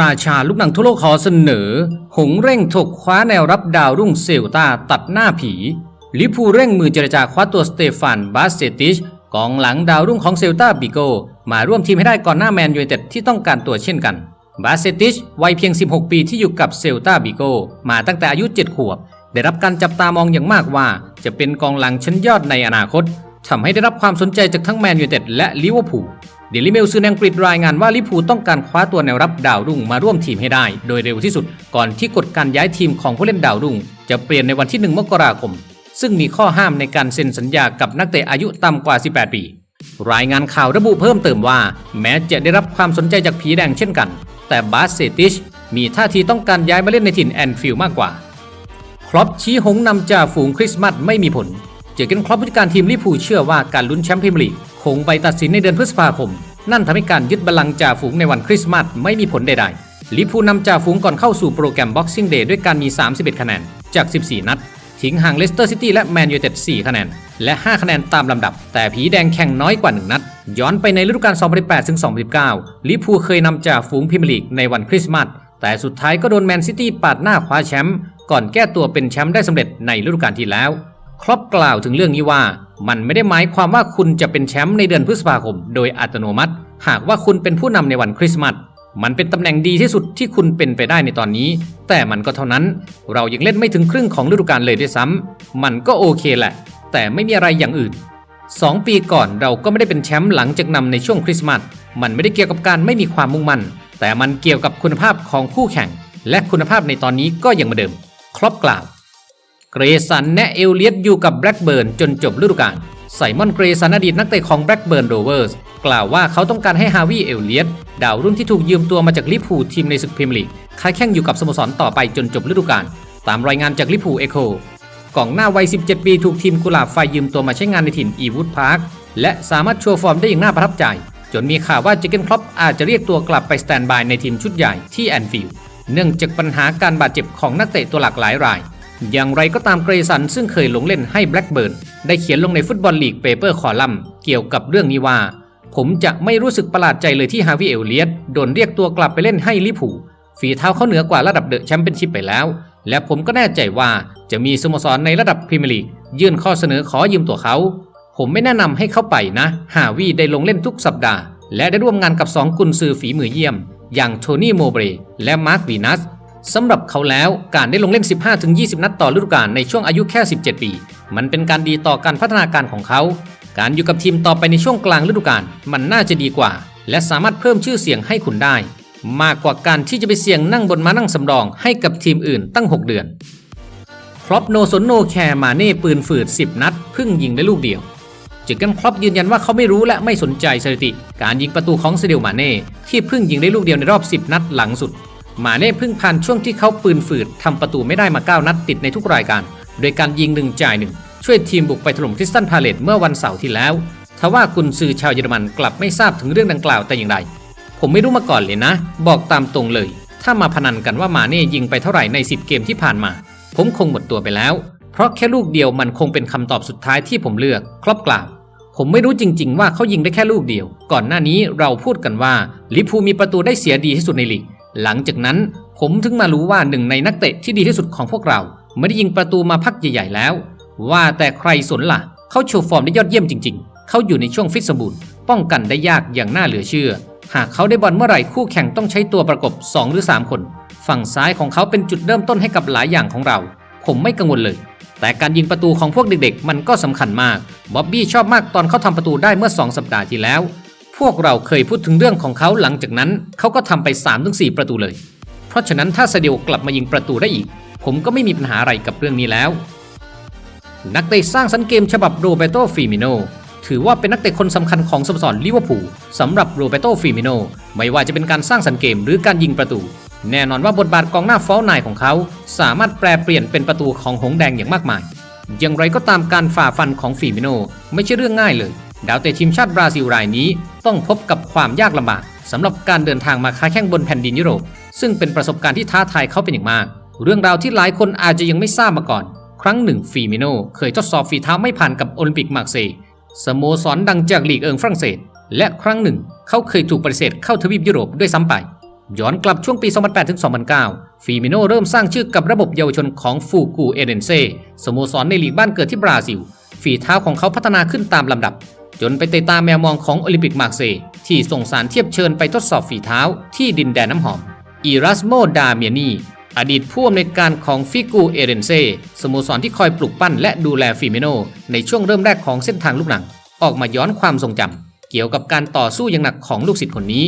ราชาลูกหนังทั่วโลกขอเสนอ หงเร่งถกคว้าแนวรับดาวรุ่งเซลตาตัดหน้าผี ลิพูเร่งมือเจรจาคว้าตัวสเตฟานบาสเซติชกองหลังดาวรุ่งของเซลตาบิโก มาร่วมทีมให้ได้ก่อนหน้าแมนยูเต็ดที่ต้องการตัวเช่นกัน บาสเซติชวัยเพียง 16 ปีที่อยู่กับเซลตาบิโก มาตั้งแต่อายุ 7 ขวบ ได้รับการจับตามองอย่างมากว่า จะเป็นกองหลังชั้นยอดในอนาคต ทำให้ได้รับความสนใจจากทั้งแมนยูเต็ดและลิเวอร์พูลเดลิเมลซื้ออังกฤษรายงานว่าลิเวอร์พูลต้องการคว้าตัวแนวรับดาวรุ่งมาร่วมทีมให้ได้ โดยเร็วที่สุดก่อนที่กฎการย้ายทีมของผู้เล่นดาวรุ่ง จะเปลี่ยนในวันที่ 1 มกราคม ซึ่งมีข้อห้ามในการเซ็นสัญญากับนักเตะอายุต่ำกว่า 18 ปี รายงานข่าวระบุเพิ่มเติมว่า แม้จะได้รับความสนใจจากผีแดงเช่นกัน แต่บาสเซติชมีท่าทีต้องการย้ายมาเล่นในถิ่นแอนฟิลด์มากกว่า ครอปชี้หงนำจ่าฝูงคริสต์มาสไม่มีผล อร์เกนครอปผู้จัดการทีมลิเวอร์พูลเชื่อว่าการลุ้นแชมป์พรีเมียร์ลีกคงไปตัดสินในเดือนพฤษภาคม นั่นทำให้การยึดบัลลังก์จ่าฝูงในวันคริสต์มาสไม่มีผลใดๆลิเวอร์พูลนำจ่าฝูงก่อนเข้าสู่โปรแกรม Boxing Day ด้วยการมี 31 คะแนนจาก 14 นัด ทิ้งห่างเลสเตอร์ซิตี้และแมนยูเต็ด4คะแนน และ 5 คะแนนตามลำดับ แต่ผีแดงแข่งน้อยกว่า 1 นัด ย้อนไปในฤดูกาล 2018ถึง2019 ลิเวอร์พูลเคยนำจ่าฝูงพรีเมียร์ลีกในวันคริสต์มาสแต่สุดท้ายก็โดนแมนซิตี้ปาดหน้าคว้าแชมป์ก่อนแก้ตัวเป็นแชมป์ได้สำเร็จในฤดูกาลที่แล้ว ครอปกล่าวถึงเรื่องนี้ว่า มันไม่ได้หมายความว่าคุณจะเป็นแชมป์ในเดือนพฤษภาคม โดยอัตโนมัติ หากว่าคุณเป็นผู้นำในวันคริสต์มาสมันเป็นตำแหน่งดีที่สุดที่คุณเป็นไปได้ในตอนนี้ แต่มันก็เท่านั้น เรายังเล่นไม่ถึงครึ่งของฤดูกาลเลยด้วยซ้ำมันก็โอเคแหละ แต่ไม่มีอะไรอย่างอื่น 2 ปีก่อนเราก็ไม่ได้เป็นแชมป์หลังจากนำในช่วงคริสต์มาส มันไม่ได้เกี่ยวกับการไม่มีความมุ่งมั่น แต่มันเกี่ยวกับคุณภาพของคู่แข่ง และคุณภาพในตอนนี้ก็ยังเหมือนเดิม ครอปกล่าว เกรสันแนะเอลเลียตอยู่กับแบล็กเบิร์นจนจบฤดูกาลไซมอนเกรสันอดีตนักเตะของแบล็กเบิร์นโรเวอร์สกล่าวว่าเขาต้องการให้ฮาวิเอลเลียตดาวรุ่นที่ถูกยืมตัวมาจากลิพูทีมในศึกพรีเมียร์ลีกค้าแข่งอยู่กับสโมสรต่อไปจนจบฤดูกาลตามรายงานจากลิพูเอโคกองหน้าวัย 17 ปีถูกทีมกุหลาบไฟยืมตัวมาใช้งานในถิ่นอีวูดพาร์คและสามารถโชว์ฟอร์มได้อย่างน่าประทับใจ จนมีข่าวว่าเจเกนครอปอาจจะเรียกตัวกลับไปสแตนบายในทีมชุดใหญ่ที่แอนฟิลด์เนื่องจากปัญหาการบาดเจ็บของนักเตะตัวหลักหลายราย อย่างไรก็ตามเกรสันซึ่งเคยลงเล่นให้แบล็กเบิร์นได้เขียนลงในฟุตบอลลีกเปเปอร์คอลัมน์เกี่ยวกับเรื่องนี้ว่า ผมจะไม่รู้สึกประหลาดใจเลยที่ฮาวิเอลเลียตโดนเรียกตัวกลับไปเล่นให้ลิพูฝีเท้าเขาเหนือกว่าระดับเดอะแชมเปี้ยนชิพไปแล้ว และผมก็แน่ใจว่าจะมีสโมสรในระดับพรีเมียร์ลีกยื่นข้อเสนอขอยืมตัวเขา ผมไม่แนะนำให้เขาไปนะ ฮาวิได้ลงเล่นทุกสัปดาห์ และได้ร่วมงานกับสองกุนซือฝีมือเยี่ยม อย่างโทนี่โมเบรและมาร์ควีนัส สำหรับเขาแล้วการได้ลงเล่น 15-20 นัดต่อฤดูกาลในช่วงอายุแค่ 17 ปี มันเป็นการดีต่อการพัฒนาการของเขา การอยู่กับทีมต่อไปในช่วงกลางฤดูกาลมันน่าจะดีกว่า และสามารถเพิ่มชื่อเสียงให้คุณได้ มากกว่าการที่จะไปเสี่ยงนั่งบนมานั่งสำรองให้กับทีมอื่นตั้ง 6 เดือนครอปโนสนโนแคร์มาเน่ปืนฝืด 10 นัดพิ่งยิงได้ลูกเดียวจอร์เกนครอปยืนยันว่าเขาไม่รู้และไม่สนใจสถิติ การยิงประตูของเซเดลมาเน่ที่เพิ่งยิงได้ลูกเดียวในรอบ 10 นัดหลังสุด มาเน่เพิ่งผ่านช่วงที่เขาปืนฝืดทำประตูไม่ได้มา9นัดติดในทุกรายการ โดยการยิงหนึ่งจ่ายหนึ่งช่วยทีมบุกไปถล่มคริสตันพาเลตเมื่อวันเสาร์ที่แล้วทว่ากุนซือชาวเยอรมันกลับไม่ทราบถึงเรื่องดังกล่าวแต่อย่างใดผมไม่รู้มาก่อนเลยนะ บอกตามตรงเลย ถ้ามาพนันกันว่ามาเน่ยิงไปเท่าไหร่ใน 10 เกมที่ผ่านมา ผมคงหมดตัวไปแล้ว เพราะแค่ลูกเดียวมันคงเป็นคำตอบสุดท้ายที่ผมเลือกครอบกล่าว ผมไม่รู้จริง ๆ ว่าเขายิงได้แค่ลูกเดียว ก่อนหน้านี้เราพูดกันว่าลิพูมีประตูได้เสียดีที่สุดในลีก หลังจากนั้นผมถึงมารู้ว่าหนึ่งในนักเตะที่ดีที่สุดของพวกเรา ไม่ได้ยิงประตูมาพักใหญ่ๆแล้ว ว่าแต่ใครสนล่ะ เขาโชว์ฟอร์มได้ยอดเยี่ยมจริง ๆ เขาอยู่ในช่วงฟิตสมบูรณ์ป้องกันได้ยากอย่างน่าเหลือเชื่อ หากเขาได้บอลเมื่อไหร่คู่แข่งต้องใช้ตัวประกบ 2 หรือ 3 คน ฝั่งซ้ายของเขาเป็นจุดเริ่มต้นให้กับหลายอย่างของเรา ผมไม่กังวลเลย แต่การยิงประตูของพวกเด็กๆ มันก็สำคัญมากบ๊อบบี้ชอบมากตอนเขาทำประตูได้เมื่อ 2 สัปดาห์ที่แล้ว พวกเราเคยพูดถึงเรื่องของเขาหลังจากนั้น เขาก็ทำไป 3-4 ประตูเลย เพราะฉะนั้นถ้าซาเดลกลับมายิงประตูได้อีก ผมก็ไม่มีปัญหาอะไรกับเรื่องนี้แล้ว นักเตะสร้างสรรค์เกมฉบับโรเบโตฟิมิโนถือว่าเป็นนักเตะคนสำคัญของสโมสรลิเวอร์พูลสำหรับโรเบโตฟิมิโนไม่ว่าจะเป็นการสร้างสรรค์เกมหรือการยิงประตู แน่นอนว่าบทบาทกองหน้าฟอลนายของเขา สามารถแปลเปลี่ยนเป็นประตูของหงแดงอย่างมากมาย อย่างไรก็ตามการฝ่าฟันของฟิมิโนไม่ใช่เรื่องง่ายเลย ดาวเตะทีมชาติบราซิลรายนี้ ต้องพบกับความยากลำบากสำหรับการเดินทางมาค้าแข่งบนแผ่นดินยุโรป ซึ่งเป็นประสบการณ์ที่ท้าทายเขาเป็นอย่างมาก เรื่องราวที่หลายคนอาจจะยังไม่ทราบมาก่อน ครั้งหนึ่งฟิมิโนเคยทดสอบฝีเท้าไม่ผ่านกับโอลิมปิกมาร์เซย์สโมสรดังจากลีกเอิงฝรั่งเศส และครั้งหนึ่ง เขาเคยถูกปฏิเสธเข้าทวีปยุโรปด้วยซ้ำไป ย้อนกลับช่วงปี 2008-2009 ฟีมิโนเริ่มสร้างชื่อกับระบบเยาวชนของฟูกูเอเดนเซสโมสรในลีกบ้านเกิดที่บราซิล ฝีเท้าของเขาพัฒนาขึ้นตามลำดับ จนไปเตะตาแมวมองของโอลิมปิกมาร์เซย์ที่ส่งสารเทียบเชิญไปทดสอบฝีเท้าที่ดินแดนน้ำหอมอิรัสโมดาเมียนีอดีตผู้อำนวยการของฟิกูเอเรนเซสโมสรที่คอยปลุกปั้นและดูแลฟิเมโน ในช่วงเริ่มแรกของเส้นทางลูกหนัง ออกมาย้อนความทรงจำเกี่ยวกับการต่อสู้อย่างหนักของลูกศิษย์คนนี้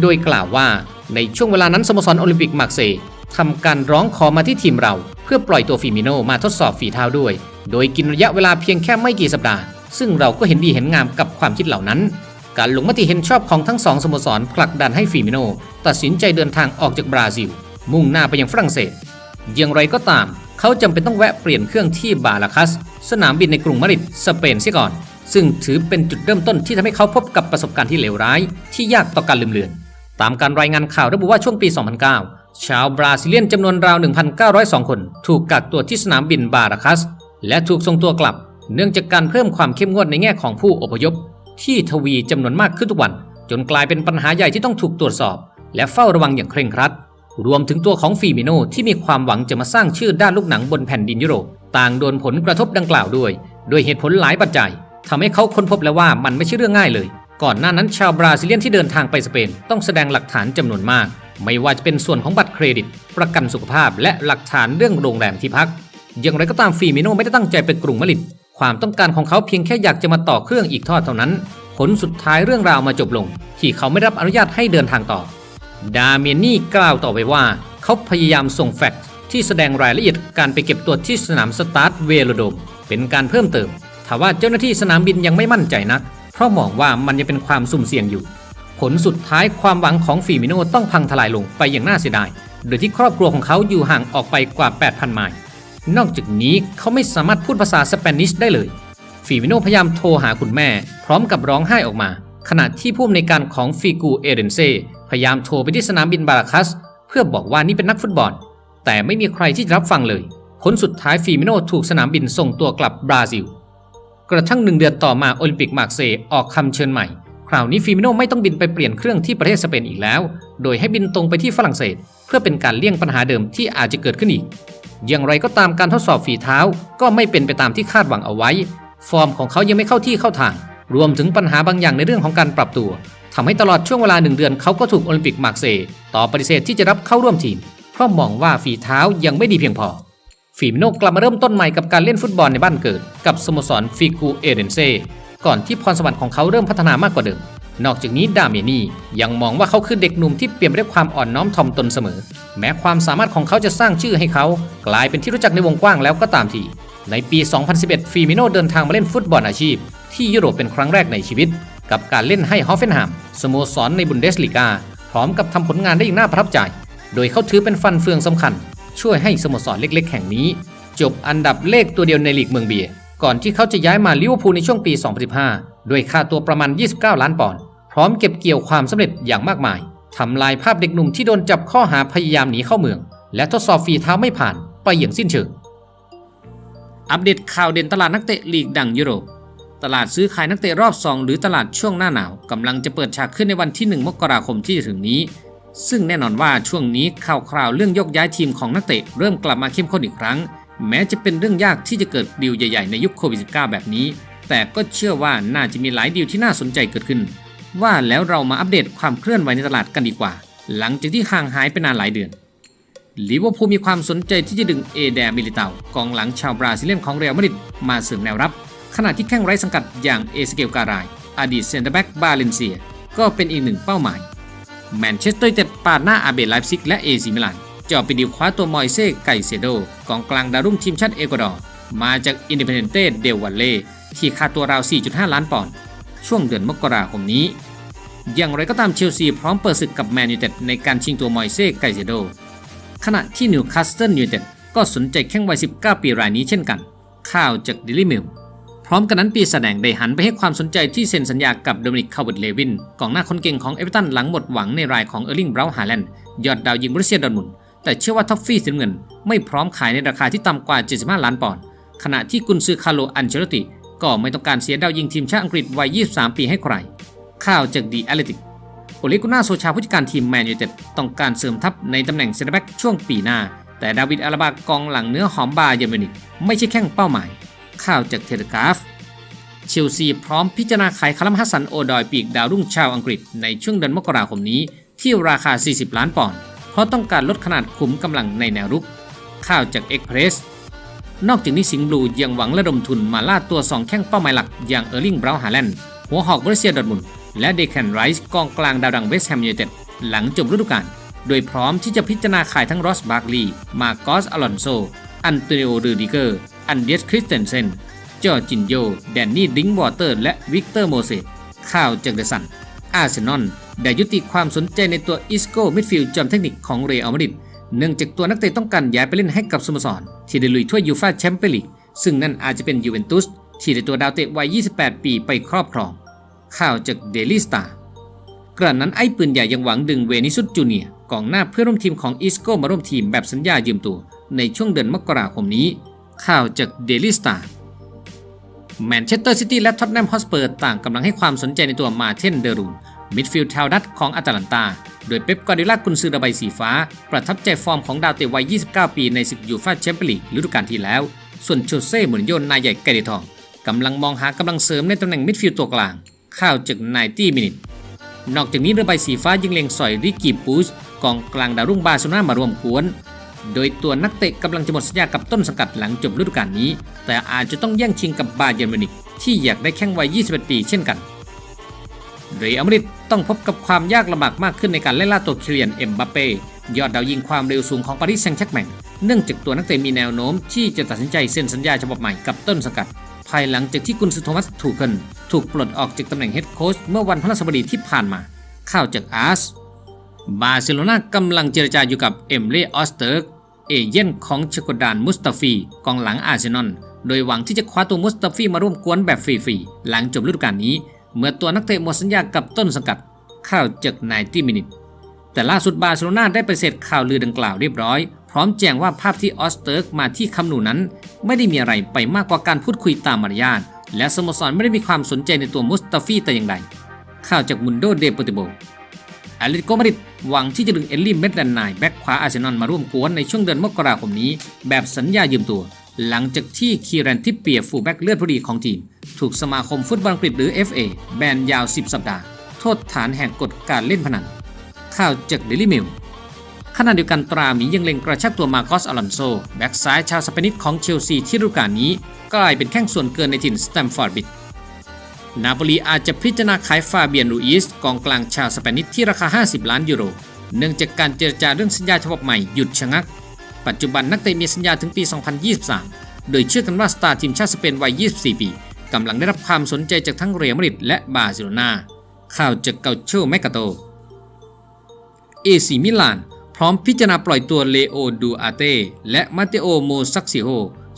โดยกล่าวว่าในช่วงเวลานั้นสโมสรโอลิมปิกมาร์เซย์ทำการร้องขอมาที่ทีมเรา เพื่อปล่อยตัวฟิมิโนมาทดสอบฝีเท้าด้วย โดยกินระยะเวลาเพียงแค่ไม่กี่สัปดาห์ ซึ่งเราก็เห็นดีเห็นงามกับความคิดเหล่านั้น การลงมติเห็นชอบของทั้งสองสโมสรผลักดันให้ฟิมิโน ตัดสินใจเดินทางออกจากบราซิล มุ่งหน้าไปยังฝรั่งเศส อย่างไรก็ตาม เขาจำเป็นต้องแวะเปลี่ยนเครื่องที่บาลาคัส สนามบินในกรุงมาดริดสเปนเสียก่อน ซึ่งถือเป็นจุดเริ่มต้นที่ทำให้เขาพบกับประสบการณ์ที่เลวร้าย ที่ยากต่อการลืมเลือน ตามการรายงานข่าวระบุว่าช่วงปี 2009 ชาวบราซิเลียนจำนวนราว 1,902 คน ถูกกักตัวที่สนามบินบาราคัส และถูกส่งตัวกลับ เนื่องจากการเพิ่มความเข้มงวดในแง่ของผู้อพยพ ที่ทวีจำนวนมากขึ้นทุกวัน จนกลายเป็นปัญหาใหญ่ที่ต้องถูกตรวจสอบ และเฝ้าระวังอย่างเคร่งครัด รวมถึงตัวของฟีมิโนที่มีความหวังจะมาสร้างชื่อด้านลูกหนังบนแผ่นดินยุโรปต่างโดนผลกระทบดังกล่าวด้วยด้วยเหตุผลหลายปัจจัยทำให้เขาค้นพบแล้วว่ามันไม่ใช่เรื่องง่ายเลย ก่อนหน้านั้นชาวบราซิเลียนที่เดินทางไปสเปนต้องแสดงหลักฐานจำนวนมาก ไม่ว่าจะเป็นส่วนของบัตรเครดิต ประกันสุขภาพ และหลักฐานเรื่องโรงแรมที่พัก อย่างไรก็ตามฟีมิโนไม่ได้ตั้งใจไปกรุงมาดริด ความต้องการของเขาเพียงแค่อยากจะมาต่อเครื่องอีกทอดเท่านั้น ผลสุดท้ายเรื่องราวมาจบลง ที่เขาไม่รับอนุญาตให้เดินทางต่อ ดาเมียนี่กล่าวต่อไปว่า เขาพยายามส่งแฟกซ์ที่แสดงรายละเอียดการไปเก็บตัวที่สนามสตาร์ทเวโลโดมเป็นการเพิ่มเติมทว่าเจ้าหน้าที่สนามบินยังไม่มั่นใจนัก เพราะมองว่ามันยังเป็นความสุ่มเสี่ยงอยู่ ผลสุดท้ายความหวังของฟีมิโนต้องพังทลายลงไปอย่างน่าเสียดาย โดยที่ครอบครัวของเขาอยู่ห่างออกไปกว่า 8,000 ไมล์ นอกจากนี้เขาไม่สามารถพูดภาษาสเปนิชได้เลยฟีมิโนพยายามโทรหาคุณแม่ พร้อมกับร้องไห้ออกมา ขณะที่ผู้อำนวยการของฟีกูเอเรนเซพยายามโทรไปที่สนามบินบาราคัส เพื่อบอกว่านี่เป็นนักฟุตบอล แต่ไม่มีใครที่จะรับฟังเลย ผลสุดท้ายฟีมิโนถูกสนามบินส่งตัวกลับบราซิล กระทั่งหนึ่งเดือนต่อมาโอลิมปิกมาร์เซออกคำเชิญใหม่ คราวนี้ฟีมิโนไม่ต้องบินไปเปลี่ยนเครื่องที่ประเทศสเปนอีกแล้ว โดยให้บินตรงไปที่ฝรั่งเศส เพื่อเป็นการเลี่ยงปัญหาเดิมที่อาจจะเกิดขึ้นอีก อย่างไรก็ตามการทดสอบฝีเท้าก็ไม่เป็นไปตามที่คาดหวังเอาไว้ ฟอร์มของเขายังไม่เข้าที่เข้าทาง รวมถึงปัญหาบางอย่างในเรื่องของการปรับตัวทำให้ตลอดช่วงเวลาหนึ่งเดือนเขาก็ถูกโอลิมปิกมาร์เซย์ต่อปฏิเสธที่จะรับเข้าร่วมทีม เพราะมองว่าฝีเท้ายังไม่ดีเพียงพอฟีมิโนกลับมาเริ่มต้นใหม่กับการเล่นฟุตบอลในบ้านเกิด กับสโมสรฟิกูเอเดนเซก่อนที่พรสวรรค์ของเขาเริ่มพัฒนามากกว่าเดิม นอกจากนี้ดาเมนี่ยังมองว่าเขาคือเด็กหนุ่มที่เปี่ยมไปด้วยความอ่อนน้อมถ่อมตนเสมอ แม้ความสามารถของเขาจะสร้างชื่อให้เขา กลายเป็นที่รู้จักในวงกว้างแล้วก็ตามทีในปี 2011 ฟีมิโนเดินทางมาเล่นฟุตบอลอาชีพ ที่ยุโรปเป็นครั้งแรกในชีวิต กับการเล่นให้ฮอฟเฟนแฮมสโมสรในบุนเดสลีกาพร้อมกับทำผลงานได้อย่างน่าประทับใจ โดยเขาถือเป็นฟันเฟืองสำคัญ ช่วยให้สโมสรเล็ก ๆ แห่งนี้ จบอันดับเลขตัวเดียวในลีกเมืองเบียร์ก่อนที่เขาจะย้ายมาลิเวอร์พูลในช่วงปี 2015 ด้วยค่าตัวประมาณ 29 ล้านปอนด์ ร้อมเก็บเกี่ยวความสำเร็จอย่างมากมายทำลายภาพเด็กหนุ่มที่โดนจับข้อหาพยายามหนีเข้าเมือง และทดสอบฝีเท้าไม่ผ่านไปอย่างสิ้นเชิง อัปเดตข่าวเด่นตลาดนักเตะลีกดังยุโรป ตลาดซื้อขายนักเตะรอบ 2 หรือตลาดช่วงหน้าหนาวกำลังจะเปิดฉากขึ้นในวันที่ 1 มกราคมที่จะถึงนี้ ซึ่งแน่นอนว่าช่วงนี้ข่าวคราวเรื่องยกย้ายทีมของนักเตะเริ่มกลับมาเข้มข้นอีกครั้ง แม้จะเป็นเรื่องยากที่จะเกิดดีลใหญ่ ๆ ในยุคโควิด -19 แบบนี้ แต่ก็เชื่อว่าน่าจะมีหลายดีลที่น่าสนใจเกิดขึ้น ว่าแล้วเรามาอัปเดตความเคลื่อนไหวในตลาดกันดีกว่า หลังจากที่ห่างหายไปนานหลายเดือนลิเวอร์พูลมีความสนใจที่จะดึงเอเดมิลิเตากองหลังชาวบราซิเลียนของเรอัลมาดริดมาเสริมแนวรับ ขณะที่แข้งไร้สังกัดอย่างเอสเกลการาย อดีตเซนเตอร์แบ็กบาเลนเซีย ก็เป็นอีกหนึ่งเป้าหมาย แมนเชสเตอร์ยูไนเต็ดปาดหน้าอาเบไลฟ์ซิกและเอซิมิลานจะเอาไปดีคว้าตัวมอยเซ่ไกเซโดกองกลางดาวรุ่งทีมชาติเอกวาดอร์มาจากอินดิเพนเดนเต้เดลวัลเล่ที่ค่าตัวราว 4.5 ล้านปอนด์ ช่วงเดือนมกราคมนี้ อย่างไรก็ตามเชลซีพร้อมเปิดศึกกับแมนยูเต็ดในการชิงตัวมอยเซ่ไกเซโด ขณะที่นิวคาสเซิลยูไนเต็ดก็สนใจแข้งวัย 19 ปีรายนี้เช่นกัน ข่าวจากดิลี่มิลพร้อมกันนั้นปีแสดงได้หันไปให้ความสนใจที่เซ็นสัญญากับโดมินิกคาร์วิดเลวินกองหน้าคนเก่งของเอเวอร์ตันหลังหมดหวังในรายของเออร์ลิงเบราฮาแลนด์ยอดดาวยิงบรูเซียดอร์ทมุนแต่เชื่อว่าท็อฟฟี่สีเงิน ไม่พร้อมขายในราคาที่ต่ำกว่า 75 ล้านปอนด์ขณะที่กุนซือคาร์โลอันเชลติ ก็ไม่ต้องการเสียดาวยิงทีมชาติอังกฤษวัย 23 ปีให้ใคร ข่าวจากดีแอตเลติกโอเลกุน่าโซชาผู้จัดการทีมแมนยูเต็ดต้องการเสริมทัพในตำแหน่งเซนเตอร์แบ็กช่วงปีหน้า แต่ดาวิดอาราบากองหลังเนื้อหอมบาเยอรมนิกไม่ใช่แข้งเป้าหมาย ข่าวจากเทเลกราฟเชลซีพร้อมพิจารณาขายคาลัมฮัสซันโอดอยปีกดาวรุ่งชาวอังกฤษในช่วงเดือนมกราคมนี้ที่ราคา 40 ล้านปอนด์เพราะต้องการลดขนาดขุมกำลังในแนวรุก ข่าวจากเอ็กเพรส นอกจากนี้สิงห์บลูยังหวังระดมทุนมาล่าตัว 2 แข้งเป้าหมายหลัก อย่างเออร์ลิงบราวน์ฮาแลนด์หัวหอกบริเซียดอทมุนและเดแคนไรส์กองกลางดาวดังเวสต์แฮมยูไนเต็ดหลังจบฤดูกาลโดยพร้อมที่จะพิจารณาขายทั้งรอสบาร์กลีมาโกสอลอนโซ อันโตนิโอรูดิเกอร์ อันเดียสคริสเตนเซนจอร์จินโย แดนนี่ดิงวอเตอร์ และวิกเตอร์โมเซสข่าวจากเดอะซันอาร์เซนอลได้ยุติความสนใจในตัวอิสโก้มิดฟิลด์จอมเทคนิคของเรอัลมาดริด เนื่องจากตัวนักเตะต้องการย้ายไปเล่นให้กับสโมสร ที่ได้ลุยถ้วยยูฟ่าแชมเปี้ยนลีกซึ่งนั่นอาจจะเป็นยูเวนตุสที่ได้ตัวดาวเตะวัย 28 ปีไปครอบครอง ข่าวจากเดลี่สตาร์กระนั้นไอ้ปืนใหญ่ยังหวังดึงเวนิสุสจูเนียกองหน้าเพื่อร่วมทีมของอิสโก้มาร่วมทีมแบบสัญญายืมตัว ในช่วงเดือนมกราคมนี้ ข่าวจากเดลี่สตาร์แมนเชสเตอร์ซิตี้และท็อตแนมฮอสเปอร์ต่างกำลังให้ความสนใจในตัวมาเทนเดรูนมิดฟิลด์แถวดัตของอาตาลันตา โดยเป๊ปกวาร์ดิโอลากุนซือระใบสีฟ้า ประทับใจฟอร์มของดาวเตะวัย 29 ปีในศึกยูฟ่าแชมเปี้ยนลีกฤดูกาลที่แล้ว ส่วนโชเซ่หมุนโยนนายใหญ่ไกเดทองกำลังมองหากำลังเสริมในตำแหน่งมิดฟิลด์ตัวกลางข้าวจากนายตี้มินิทนอกจากนี้เรือใบสีฟ้ายังเล็งสอยริกกี้ปูชกองกลางดาวรุ่งบาร์เซโลนามารวมกวน โดยตัวนักเตะกำลังจะหมดสัญญากับต้นสังกัดหลังจบฤดูกาลนี้ แต่อาจจะต้องแย่งชิงกับบาเยอร์มินิกที่อยากได้แข้งวัย 21 ปีเช่นกัน เรอัลมาดริดต้องพบกับความยากลำบากมากขึ้นในการไล่ล่าตัวคิเลียนเอ็มบัปเป้ยอดดาวยิงความเร็วสูงของปารีสแซงต์แชร์กแมงเนื่องจากตัวนักเตะมีแนวโน้ม ที่จะตัดสินใจเซ็นสัญญาฉบับใหม่กับต้นสังกัด ภายหลังจากที่กุนซือโทมัสทูเคิลถูกปลดออกจากตำแหน่งเฮดโค้ชเมื่อวันพฤหัสบดีที่ผ่านมา ข่าวจากอาร์สบาร์เซโลนากำลังเจรจาอยู่กับเอมเล่ออสเติร์กเอเย่นของเชโกดานมุสตาฟีกองหลังอาร์เซนอลโดยหวังที่จะคว้าตัวมุสตาฟีมาร่วมกวนแบบฟรีๆหลังจบฤดูกาลนี้ เมื่อตัวนักเตะหมดสัญญากับต้นสังกัดเข่าจากนายตี้มินิทแต่ล่าสุดบาร์เซโลนาได้ไปเสร็จข่าวลือดังกล่าวเรียบร้อย พร้อมแจ้งว่าภาพที่ออสเติร์กมาที่คำหนูนั้น ไม่ได้มีอะไรไปมากกว่าการพูดคุยตามมารยาทและสโมสรไม่ได้มีความสนใจในตัวมุสตาฟีแต่อย่างใดข่าวจากมุนโดเดปติโบอาเลติโกมาริดหวังที่จะดึงเอลลี่เมดแดนนายแบ็กขวาอาร์เซนอลมาร่วมกวนในช่วงเดือนมกราคมนี้ แบบสัญญายืมตัว หลังจากที่คีรันทิปเปียฟูแบ็กเลือดพอดีของทีม ถูกสมาคมฟุตบอลอังกฤษหรือ FA แบนยาว 10 สัปดาห์ โทษฐานแหกกฎการเล่นพนัน ข่าวจากเดลิมิลขณะเดียวกันตราหมียังเล็งกระชับตัวมาโกสอลอนโซ แบ็กซ้ายชาวสเปนิชของเชลซีที่ฤดูกาลนี้กลายเป็นแข้งส่วนเกินในถิ่นสแตมฟอร์ดบิดนาโปลีอาจจะพิจารณาขายฟาเบียนลูอิสกองกลางชาวสเปนิชที่ราคา 50 ล้านยูโร เนื่องจากการเจรจาเรื่องสัญญาฉบับใหม่หยุดชะงัก ปัจจุบันนักเตะมีสัญญาถึงปี 2023 โดยเชื่อกันว่าสตาร์ทีมชาติสเปนวัย 24 ปีกำลังได้รับความสนใจจากทั้งเรอัลมาดริดและบาร์เซโลนาข่าวจากเกาโชแมกกาโตเอซีมิลาน พร้อมพิจารณาปล่อยตัวเลโอดูอาเต้และมาเตโอโมซักซิโฮ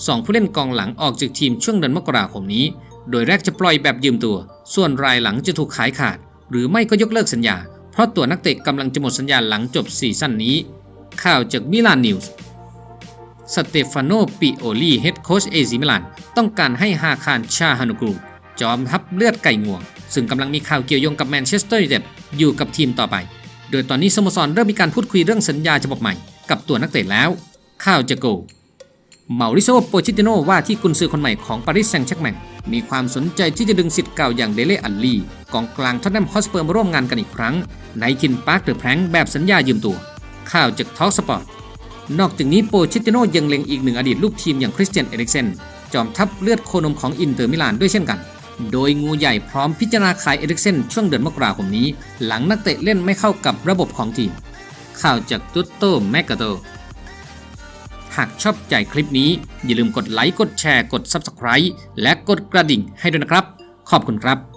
สองผู้เล่นกองหลังออกจากทีมช่วงเดือนมกราคมนี้ โดยแรกจะปล่อยแบบยืมตัว ส่วนรายหลังจะถูกขายขาด หรือไม่ก็ยกเลิกสัญญา เพราะตัวนักเตะกำลังจะหมดสัญญาหลังจบซีซั่นนี้ ข่าวจากมิลานนิวส์ สเตฟานโนปิโอลีเฮดโค้ชเอซิมิลาน ต้องการให้ฮาคารชาฮานุกรูจอมทัพเลือดไก่งวง ซึ่งกำลังมีข่าวเกี่ยวโยงกับแมนเชสเตอร์ยูไนเต็ดอยู่กับทีมต่อไป โดยตอนนี้สโมสรเริ่มมีการพูดคุยเรื่องสัญญาฉบับใหม่กับตัวนักเตะแล้ว ข่าวจะโกเมาริโซโปชิติโนว่าที่กุนซือคนใหม่ของปารีสแซงต์แชร์แมงมีความสนใจที่จะดึงสิทธิ์เก่าอย่างเดเลอัลลีกองกลางท็อตแนมฮอสเปอร์มาร่วมงานกันอีกครั้ง ในทินปาร์คเดอะแพรงแบบสัญญายืมตัว ข่าวจากทอ l สปอร์ต นอกจากนี้โปชิติโนยังเล็งอีกหนึ่งอดีตลูกทีมอย่างคริสเตียนเอริกเซนจอมทัพเลือดโคนมของอินเตอร์มิลานด้วยเช่นกัน โดยงูใหญ่พร้อมพิจารณาขายเอริกเซนช่วงเดือนมกราคมนี้ หลังนักเตะเล่นไม่เข้ากับระบบของทีม ข่าวจากตุตโตแมกกาโต หากชอบใจคลิปนี้ อย่าลืมกดไลค์กดแชร์กด Subscribe และกดกระดิ่งให้ด้วยนะครับ ขอบคุณครับ